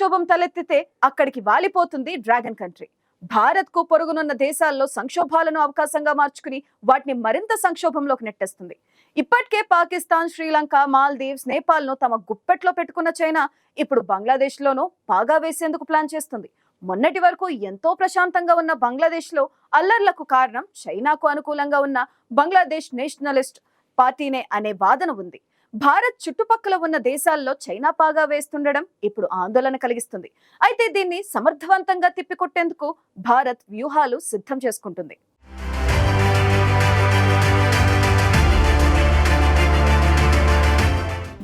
సంక్షోభం తలెత్తితే అక్కడికి వాలిపోతుంది dragon country. భారత్కు పొరుగునున్న దేశాల్లో సంక్షోభాలను అవకాశంగా మార్చుకుని వాటిని మరింత సంక్షోభంలోకి నెట్టేస్తుంది. ఇప్పటికే పాకిస్తాన్ శ్రీలంక మాల్దీవ్స్ నేపాల్ను తమ గుప్పెట్లో పెట్టుకున్న చైనా ఇప్పుడు బంగ్లాదేశ్ లోనూ పాగా వేసేందుకు ప్లాన్ చేస్తుంది. మొన్నటి వరకు ఎంతో ప్రశాంతంగా ఉన్న బంగ్లాదేశ్లో అల్లర్లకు కారణం చైనాకు అనుకూలంగా ఉన్న బంగ్లాదేశ్ నేషనలిస్ట్ పార్టీనే అనే వాదన ఉంది. భారత్ చుట్టుపక్కల ఉన్న దేశాల్లో చైనా పాగా వేస్తుండడం ఇప్పుడు ఆందోళన కలిగిస్తుంది. అయితే దీన్ని సమర్థవంతంగా తిప్పికొట్టేందుకు భారత్ వ్యూహాలు సిద్ధం చేసుకుంటుంది.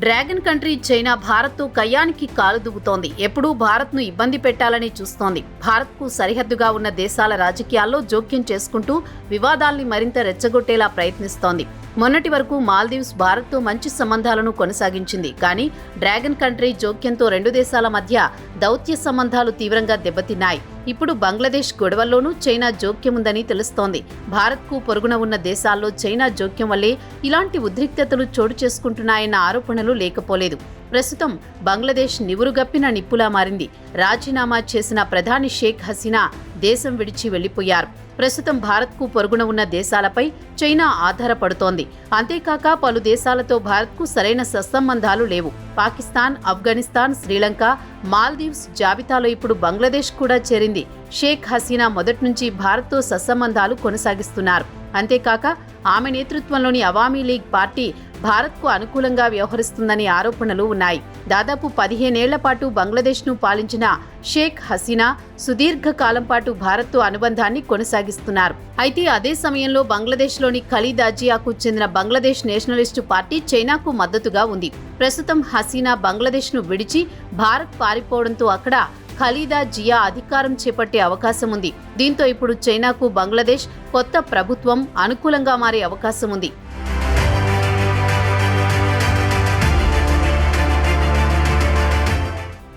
డ్రాగన్ కంట్రీ చైనా భారత్తో కయ్యానికి కాలు దువ్వుతోంది ఎప్పుడూ భారత్ను ఇబ్బంది పెట్టాలని చూస్తోంది. భారత్కు సరిహద్దుగా ఉన్న దేశాల రాజకీయాల్లో జోక్యం చేసుకుంటూ వివాదాల్ని మరింత రెచ్చగొట్టేలా ప్రయత్నిస్తోంది. మొన్నటి వరకు మాల్దీవ్స్ భారత్తో మంచి సంబంధాలను కొనసాగించింది. కానీ డ్రాగన్ కంట్రీ జోక్యంతో రెండు దేశాల మధ్య దౌత్య సంబంధాలు తీవ్రంగా దెబ్బతిన్నాయి. ఇప్పుడు బంగ్లాదేశ్ గొడవల్లోనూ చైనా జోక్యం ఉందని తెలుస్తోంది. భారత్కు పొరుగున ఉన్న దేశాల్లో చైనా జోక్యం వల్లే ఇలాంటి ఉద్రిక్తతలు చోటు చేసుకుంటున్నాయన్న ఆరోపణలు లేకపోలేదు. ప్రస్తుతం బంగ్లాదేశ్ నివురుగప్పిన నిప్పులా మారింది. రాజీనామా చేసిన ప్రధాని షేక్ హసీనా దేశం విడిచి వెళ్ళిపోయారు ప్రస్తుతం భారత్కు పొరుగున ఉన్న దేశాలపై చైనా ఆధారపడుతోంది. అంతేకాక పలు దేశాలతో భారత్కు సరైన సత్సంబంధాలు లేవు. పాకిస్తాన్ ఆఫ్ఘనిస్తాన్ శ్రీలంక మాల్దీవ్స్ జాబితాలో ఇప్పుడు బంగ్లాదేశ్ కూడా చేరింది. షేక్ హసీనా మొదటి నుంచి భారత్తో సత్సంబంధాలు కొనసాగిస్తున్నారు. అంతేకాక ఆమె నేతృత్వంలోని అవామీ లీగ్ పార్టీ భారత్కు అనుకూలంగా వ్యవహరిస్తుందనే ఆరోపణలు ఉన్నాయి. దాదాపు పదిహేనేళ్ళ పాటు బంగ్లాదేశ్ను పాలించిన షేక్ హసీనా సుదీర్ఘ కాలం పాటు భారత్తో అనుబంధాన్ని కొనసాగిస్తున్నారు. అయితే అదే సమయంలో బంగ్లాదేశ్లోని ఖలీదాజియాకు చెందిన బంగ్లాదేశ్ నేషనలిస్టు పార్టీ చైనాకు మద్దతుగా ఉంది. ప్రస్తుతం హసీనా బంగ్లాదేశ్ను విడిచి భారత్ పారిపోవడంతో అక్కడ ఖలీదా జియా అధికారం చేపట్టే అవకాశం ఉంది. దీంతో ఇప్పుడు చైనాకు బంగ్లాదేశ్ కొత్త ప్రభుత్వం అనుకూలంగా మారే అవకాశం ఉంది.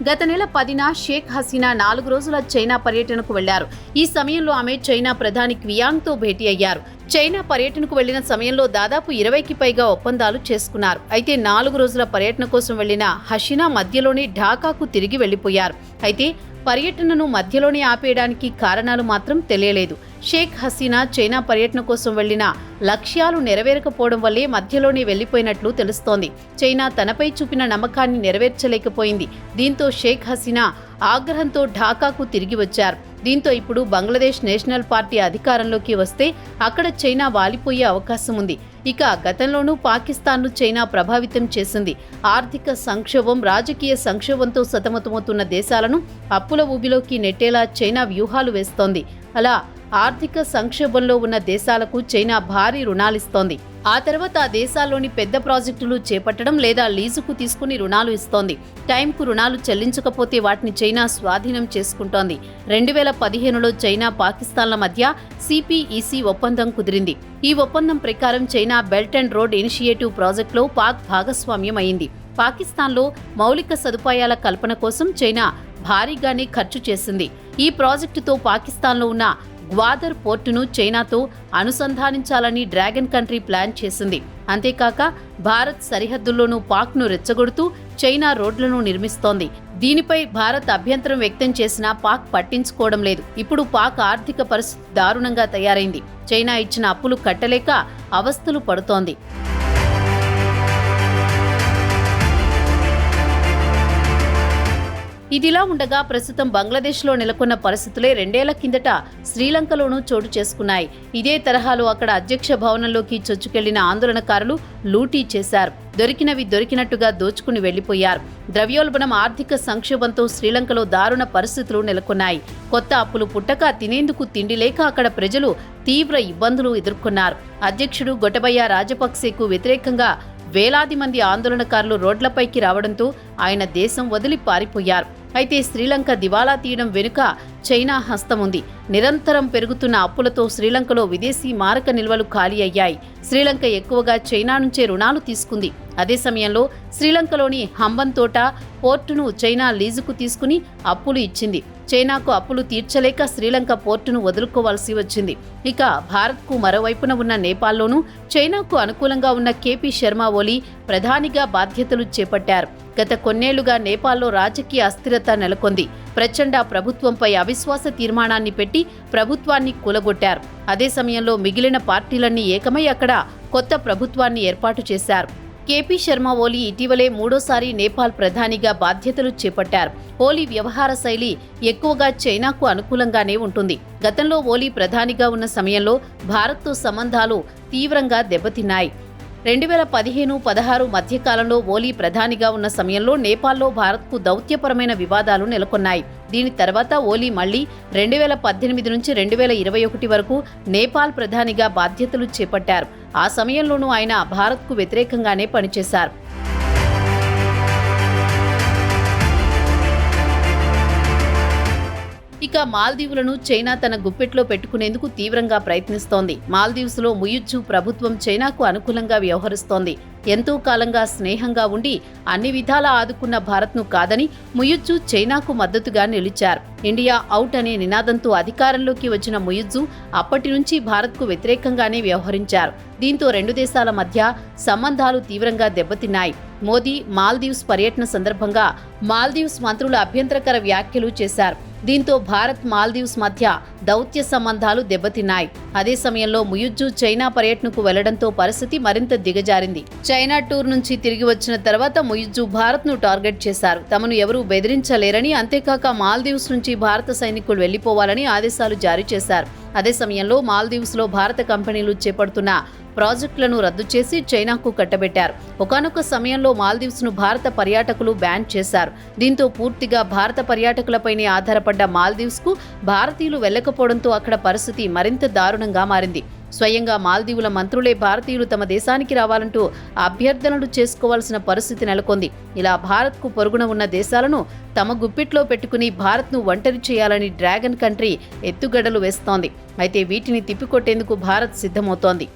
గత నెల పదిన షేక్ హసీనా నాలుగు రోజుల చైనా పర్యటనకు వెళ్ళారు. ఈ సమయంలో ఆమె చైనా ప్రధాని క్వియాంగ్తో భేటీ అయ్యారు. చైనా పర్యటనకు వెళ్ళిన సమయంలో దాదాపు ఇరవైకి పైగా ఒప్పందాలు చేసుకున్నారు. అయితే నాలుగు రోజుల పర్యటన కోసం వెళ్ళిన హసీనా మధ్యలోనే ఢాకాకు తిరిగి వెళ్ళిపోయారు అయితే పర్యటనను మధ్యలోనే ఆపేయడానికి కారణాలు మాత్రం తెలియలేదు. షేక్ హసీనా చైనా పర్యటన కోసం వెళ్ళిన లక్ష్యాలు నెరవేరకపోవడం వల్లే మధ్యలోనే వెళ్ళిపోయినట్లు తెలుస్తోంది. చైనా తనపై చూపిన నమ్మకాన్ని నెరవేర్చలేకపోయింది. దీంతో షేక్ హసీనా ఆగ్రహంతో ఢాకాకు తిరిగి వచ్చారు. దీంతో ఇప్పుడు బంగ్లాదేశ్ నేషనల్ పార్టీ అధికారంలోకి వస్తే అక్కడ చైనా వాలిపోయే అవకాశం ఉంది. ఇక గతంలోనూ పాకిస్తాన్ను చైనా ప్రభావితం చేసింది. ఆర్థిక సంక్షోభం రాజకీయ సంక్షోభంతో సతమతమవుతున్న దేశాలను అప్పుల ఊబిలోకి నెట్టేలా చైనా వ్యూహాలు వేస్తోంది. అలా ఆర్థిక సంక్షోభంలో ఉన్న దేశాలకు చైనా భారీ రుణాలిస్తోంది. ఆ తర్వాత ఆ దేశాల్లోని పెద్ద ప్రాజెక్టులు చేపట్టడం లేదా లీజుకు తీసుకుని రుణాలు ఇస్తోంది. టైంకు రుణాలు చెల్లించకపోతే వాటిని చైనా స్వాధీనం చేసుకుంటోంది. రెండు వేల పదిహేనులో చైనా పాకిస్తాన్ల మధ్య సిపిఈసి ఒప్పందం కుదిరింది. ఈ ఒప్పందం ప్రకారం China belt and road initiative ప్రాజెక్టులో పాక్ భాగస్వామ్యం అయింది పాకిస్తాన్లో మౌలిక సదుపాయాల కల్పన కోసం చైనా భారీగానే ఖర్చు చేసింది. ఈ ప్రాజెక్టుతో పాకిస్తాన్లో ఉన్న గ్వాదర్ పోర్టును చైనాతో అనుసంధానించాలని డ్రాగన్ కంట్రీ ప్లాన్ చేసింది. అంతేకాక భారత్ సరిహద్దుల్లోనూ పాక్ను రెచ్చగొడుతూ చైనా రోడ్లను నిర్మిస్తోంది. దీనిపై భారత్ అభ్యంతరం వ్యక్తం చేసినా పాక్ పట్టించుకోవడం లేదు. ఇప్పుడు పాక్ ఆర్థిక పరిస్థితి దారుణంగా తయారైంది. చైనా ఇచ్చిన అప్పులు కట్టలేక అవస్థలు పడుతోంది. ఇదిలా ఉండగా ప్రస్తుతం బంగ్లాదేశ్లో నెలకొన్న పరిస్థితులే రెండేళ్ళ కిందట శ్రీలంకలోనూ చోటు చేసుకున్నాయి. ఇదే తరహాలో అక్కడ అధ్యక్ష భవనంలోకి చొచ్చుకెళ్ళిన ఆందోళనకారులు లూటీ చేశారు. దొరికినవి దొరికినట్టుగా దోచుకుని వెళ్ళిపోయారు ద్రవ్యోల్బణం ఆర్థిక సంక్షోభంతో శ్రీలంకలో దారుణ పరిస్థితులు నెలకొన్నాయి. కొత్త అప్పులు పుట్టక తినేందుకు తిండి లేక అక్కడ ప్రజలు తీవ్ర ఇబ్బందులు ఎదుర్కొన్నారు. అధ్యక్షుడు గొటబయ్య రాజపక్సేకు వ్యతిరేకంగా వేలాది మంది ఆందోళనకారులు రోడ్లపైకి రావడంతో ఆయన దేశం వదిలి పారిపోయారు. అయితే శ్రీలంక దివాలా తీయడం వెనుక చైనా హస్తం ఉంది. నిరంతరం పెరుగుతున్న అప్పులతో శ్రీలంకలో విదేశీ మారక నిల్వలు ఖాళీ అయ్యాయి. శ్రీలంక ఎక్కువగా చైనా నుంచే రుణాలు తీసుకుంది. అదే సమయంలో శ్రీలంకలోని హంబన్ తోట పోర్టును చైనా లీజుకు తీసుకుని అప్పులు ఇచ్చింది. చైనాకు అప్పులు తీర్చలేక శ్రీలంక పోర్టును వదులుకోవాల్సి వచ్చింది. ఇక భారత్కు మరోవైపున ఉన్న నేపాల్లోనూ చైనాకు అనుకూలంగా ఉన్న కేపీ శర్మ ఓలీ ప్రధానిగా బాధ్యతలు చేపట్టారు. గత కొన్నేళ్ళుగా నేపాల్లో రాజకీయ అస్థిరత నెలకొంది. ప్రచండ ప్రభుత్వంపై అవిశ్వాస తీర్మానాన్ని పెట్టి ప్రభుత్వాన్ని కూలగొట్టారు. అదే సమయంలో మిగిలిన పార్టీలన్నీ ఏకమై అక్కడ కొత్త ప్రభుత్వాన్ని ఏర్పాటు చేశారు. కేపీ శర్మ ఓలీ ఇటీవలే మూడోసారి నేపాల్ ప్రధానిగా బాధ్యతలు చేపట్టారు. ఓలీ వ్యవహార శైలి ఎక్కువగా చైనాకు అనుకూలంగానే ఉంటుంది. గతంలో ఓలీ ప్రధానిగా ఉన్న సమయంలో భారత్తో సంబంధాలు తీవ్రంగా దెబ్బతిన్నాయి. రెండు వేల పదిహేను పదహారు మధ్యకాలంలో ఓలీ ప్రధానిగా ఉన్న సమయంలో నేపాల్లో భారత్కు దౌత్యపరమైన వివాదాలు నెలకొన్నాయి. దీని తర్వాత ఓలీ మళ్ళీ రెండు వేల పద్దెనిమిది నుంచి రెండు వేల ఇరవై ఒకటి వరకు నేపాల్ ప్రధానిగా బాధ్యతలు చేపట్టారు. ఆ సమయంలోనూ ఆయన భారత్కు వ్యతిరేకంగానే పనిచేశారు. ఇక మాల్దీవులను చైనా తన గుప్పెట్లో పెట్టుకునేందుకు తీవ్రంగా ప్రయత్నిస్తోంది. మాల్దీవ్స్లో ముయుజ్జు ప్రభుత్వం చైనాకు అనుకూలంగా వ్యవహరిస్తోంది. ఎంతో కాలంగా స్నేహంగా ఉండి అన్ని విధాలా ఆదుకున్న భారత్ను కాదని ముయుజ్జు చైనాకు మద్దతుగా నిలిచారు. ఇండియా అవుట్ అనే నినాదంతో అధికారంలోకి వచ్చిన ముయుజ్జు అప్పటి నుంచి భారత్కు వ్యతిరేకంగానే వ్యవహరించారు. దీంతో రెండు దేశాల మధ్య సంబంధాలు తీవ్రంగా దెబ్బతిన్నాయి. మోదీ మాల్దీవ్స్ పర్యటన సందర్భంగా మాల్దీవ్స్ మంత్రులు అభ్యంతరకర వ్యాఖ్యలు చేశారు. దీంతో భారత్ మాల్దీవ్స్ మధ్య దౌత్య సంబంధాలు దెబ్బతిన్నాయి. అదే సమయంలో ముయుజ్జు చైనా పర్యటనకు వెళ్ళడంతో పరిస్థితి మరింత దిగజారింది. చైనా టూర్ నుంచి తిరిగి వచ్చిన తర్వాత ముయుజ్జు భారత్ను టార్గెట్ చేశారు. తమను ఎవరూ బెదిరించలేరని అంతేకాక మాల్దీవ్స్ నుంచి భారత సైనికులు వెళ్ళిపోవాలని ఆదేశాలు జారీ చేశారు. అదే సమయంలో మాల్దీవ్స్లో భారత కంపెనీలు చేపడుతున్న ప్రాజెక్టులను రద్దు చేసి చైనాకు కట్టబెట్టారు. ఒకనొక సమయంలో మాల్దీవ్స్ను భారత పర్యాటకులు బ్యాన్ చేశారు. దీంతో పూర్తిగా భారత పర్యాటకులపైనే ఆధారపడ్డ మాల్దీవ్స్కు భారతీయులు వెళ్ళకపోవడంతో అక్కడ పరిస్థితి మరింత దారుణంగా మారింది. స్వయంగా మాల్దీవుల మంత్రులే భారతీయులు తమ దేశానికి రావాలంటూ అభ్యర్థనలు చేసుకోవాల్సిన పరిస్థితి నెలకొంది. ఇలా భారత్కు పొరుగున ఉన్న దేశాలను తమ గుప్పిట్లో పెట్టుకుని భారత్ను ఒంటరి చేయాలని డ్రాగన్ కంట్రీ ఎత్తుగడలు వేస్తోంది. అయితే వీటిని తిప్పికొట్టేందుకు భారత్ సిద్ధమవుతోంది.